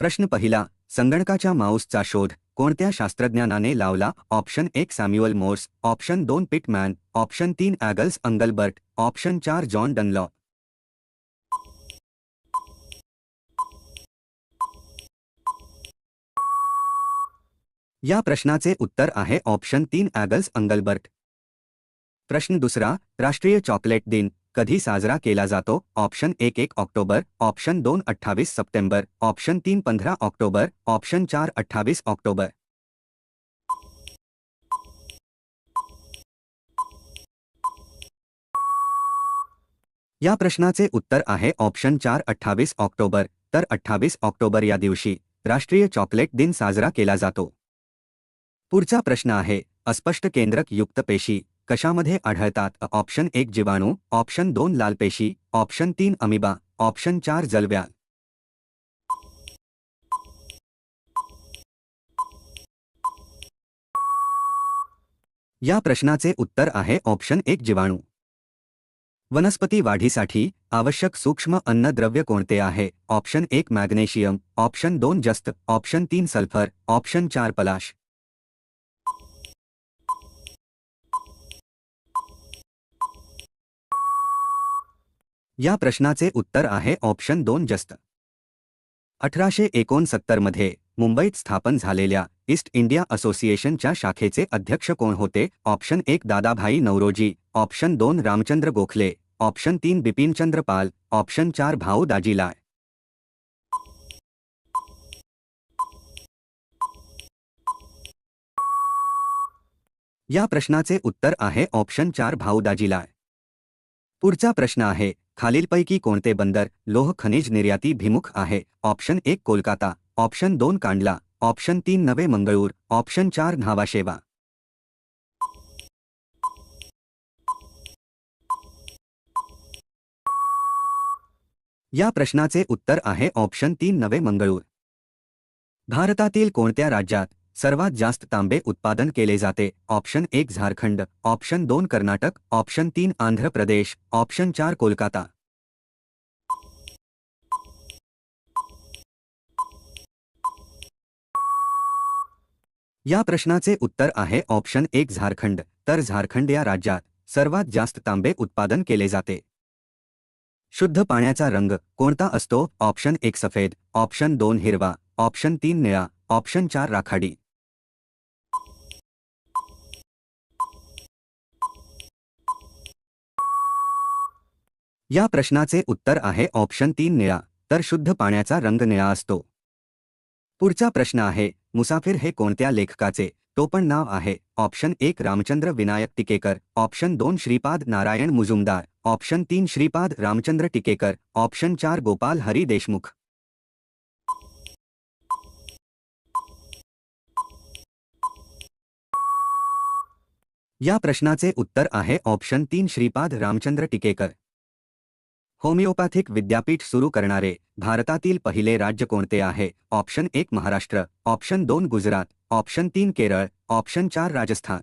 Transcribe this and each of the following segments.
प्रश्न पहिला संगणकाच्या माऊसचा शोध कोणत्या शास्त्रज्ञानाने लावला? ऑप्शन एक सॅम्युअल मोर्स. ऑप्शन दोन पिटमॅन. ऑप्शन तीन ॲगल्स अंगलबर्ट. ऑप्शन चार जॉन डनलॉ. या प्रश्नाचे उत्तर आहे ऑप्शन तीन ॲगल्स अंगलबर्ट. प्रश्न दुसरा राष्ट्रीय चॉकलेट दिन. कधी साजरा केला जातो? ऑप्शन एक एक ऑक्टोबर, ऑप्शन दोन अठ्ठावीस सप्टेंबर, ऑप्शन तीन पंधरा ऑक्टोबर, ऑप्शन चार अठ्ठावीस ऑक्टोबर. या प्रश्नाचे उत्तर आहे ऑप्शन चार अठ्ठावीस ऑक्टोबर, तर अठ्ठावीस ऑक्टोबर या दिवशी राष्ट्रीय चॉकलेट दिन साजरा केला जातो. पुढचा प्रश्न आहे, अस्पष्ट केंद्रक युक्त पेशी कशामध्ये आढळतात? ऑप्शन एक जीवाणू ऑप्शन दोन लाल पेशी ऑप्शन तीन अमिबा ऑप्शन चार जलव्या या प्रश्नाचे उत्तर आहे ऑप्शन एक जीवाणू. वनस्पती वाढीसाठी आवश्यक सूक्ष्म अन्नद्रव्य कोणते आहे? ऑप्शन एक मॅग्नेशियम ऑप्शन दोन जस्त ऑप्शन तीन सल्फर ऑप्शन चार पलाश. या प्रश्नाचे उत्तर आहे ऑप्शन दोन जस्त अठराशे एकोणसत्तरमध्ये मुंबईत स्थापन झालेल्या ईस्ट इंडिया असोसिएशनच्या शाखेचे अध्यक्ष कोण होते? ऑप्शन एक दादाभाई नवरोजी ऑप्शन दोन रामचंद्र गोखले ऑप्शन तीन बिपिनचंद्र पाल ऑप्शन चार भाऊ दाजीलाय या प्रश्नाचे उत्तर आहे ऑप्शन चार भाऊ दाजीलाय पुढचा प्रश्न आहे खालीलपैकी कोणते बंदर लोह खनिज निर्याती भिमुख आहे? ऑप्शन एक कोलकाता ऑप्शन दोन कांडला ऑप्शन तीन नवे मंगळूर ऑप्शन चार न्हावाशेवा. या प्रश्नाचे उत्तर आहे ऑप्शन तीन नवे मंगळूर. भारतातील कोणत्या राज्यात सर्वात जास्त तांबे उत्पादन केले जाते. ऑप्शन एक झारखंड, ऑप्शन दोन कर्नाटक, ऑप्शन तीन आंध्र प्रदेश, ऑप्शन चार कोलकाता. या प्रश्नाचे उत्तर आहे ऑप्शन एक झारखंड. तर झारखंड या राज्यात सर्वात जास्त तांबे उत्पादन केले जाते. शुद्ध पाण्याचा रंग कोणता असतो? ऑप्शन एक सफ़ेद, ऑप्शन दोन हिरवा, ऑप्शन तीन निळा, ऑप्शन चार राखाडी. या प्रश्नाचे उत्तर आहे ऑप्शन तीन निळा, तर शुद्ध पाण्याचा रंग निळा असतो. पुढचा प्रश्न आहे, मुसाफिर हे कोणत्या लेखकाचे? टोपण नाव आहे, ऑप्शन एक रामचंद्र विनायक टिकेकर, ऑप्शन दोन श्रीपाद नारायण मुजुमदार, ऑप्शन तीन श्रीपाद रामचंद्र टिकेकर, ऑप्शन चार गोपाल हरी देशमुख. या प्रश्नाचे उत्तर आहे ऑप्शन तीन श्रीपाद रामचंद्र टिकेकर. होमिओपॅथिक विद्यापीठ सुरू करणारे भारतातील पहिले राज्य कोणते आहे? ऑप्शन एक महाराष्ट्र, ऑप्शन दोन गुजरात, ऑप्शन तीन केरळ, ऑप्शन चार राजस्थान.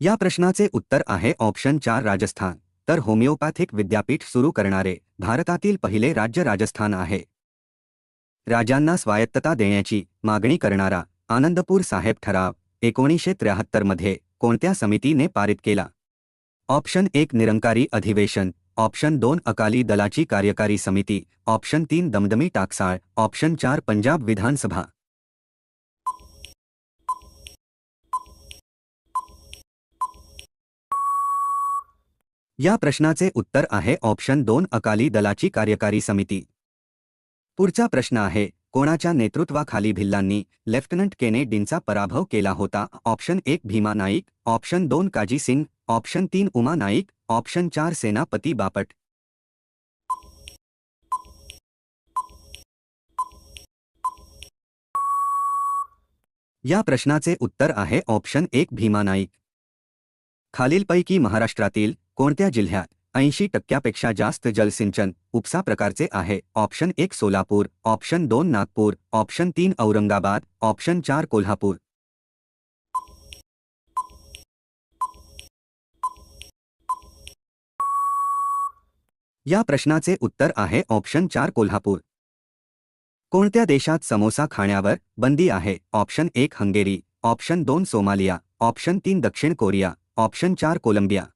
या प्रश्नाचे उत्तर आहे ऑप्शन चार राजस्थान. तर होमिओपॅथिक विद्यापीठ सुरू करणारे भारतातील पहिले राज्य राजस्थान आहे. राजांना स्वायत्तता देण्याची मागणी करणारा आनंदपूर साहेब ठराव. एकोणीसशे त्र्याहत्तरमध्ये कोणत्या समितीने पारित केला? ऑप्शन एक निरंकारी अधिवेशन, ऑप्शन दोन अकाली दलाची कार्यकारी समिती, ऑप्शन तीन दमदमी टाकसाळ, ऑप्शन चार पंजाब विधानसभा. या प्रश्नाचे उत्तर आहे ऑप्शन दोन अकाली दलाची कार्यकारी समिती. पुढचा प्रश्न आहे कोणाच्या नेतृत्वाखाली भिल्लांनी लेफ्टनंट केनेडींचा पराभव केला होता? ऑप्शन एक भीमा नाईक. ऑप्शन दोन काजी सिंग. ऑप्शन तीन उमा नाईक. ऑप्शन चार सेनापती बापट. या प्रश्नाचे उत्तर आहे ऑप्शन एक भीमा नाईक. खालीलपैकी महाराष्ट्रातील कोणत्या जिल्ह्यात ऐंशी टक्क्यापेक्षा जास्त जलसिंचन उपसा प्रकारचे आहे. ऑप्शन एक सोलापूर, ऑप्शन दोन नागपूर, ऑप्शन तीन औरंगाबाद, ऑप्शन चार कोल्हापूर. या प्रश्नाचे उत्तर आहे. ऑप्शन चार कोल्हापूर. कोणत्या देशात समोसा खाण्यावर बंदी आहे? ऑप्शन एक हंगेरी, ऑप्शन दोन सोमालिया, ऑप्शन तीन दक्षिण कोरिया, ऑप्शन चार कोलंबिया.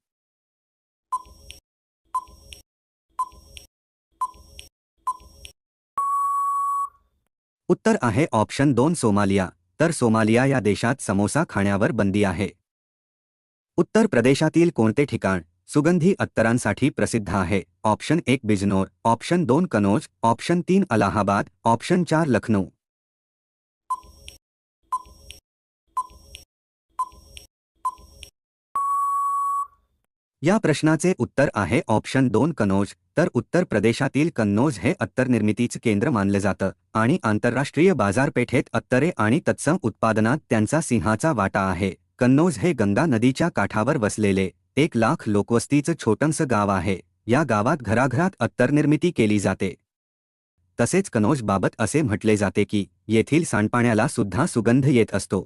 उत्तर आहे ऑप्शन दोन सोमालिया, तर सोमालिया या देशात समोसा खाण्यावर बंदी आहे. उत्तर प्रदेशातील कोणते ठिकाण सुगंधी अत्तरांसाठी प्रसिद्ध आहे? ऑप्शन एक बिजनोर, ऑप्शन दोन कनोज ऑप्शन तीन अलाहाबाद, ऑप्शन चार लखनऊ. या प्रश्नाचे उत्तर आहे ऑप्शन दोन कनोज तर उत्तर प्रदेशातील कन्नौज हे अत्तर निर्मितीचं केंद्र मानलं जातं आणि आंतरराष्ट्रीय बाजारपेठेत अत्तरे आणि तत्सम उत्पादनात त्यांचा सिंहाचा वाटा आहे. कन्नौज हे गंगा नदीच्या काठावर वसलेले एक लाख लोकवस्तीचं छोटंसं गाव आहे. या गावात घराघरात अत्तर निर्मिती केली जाते. तसेच कनोज बाबत असे म्हटले जाते की येथील सांडपाण्याला सुद्धा सुगंध येत असतो.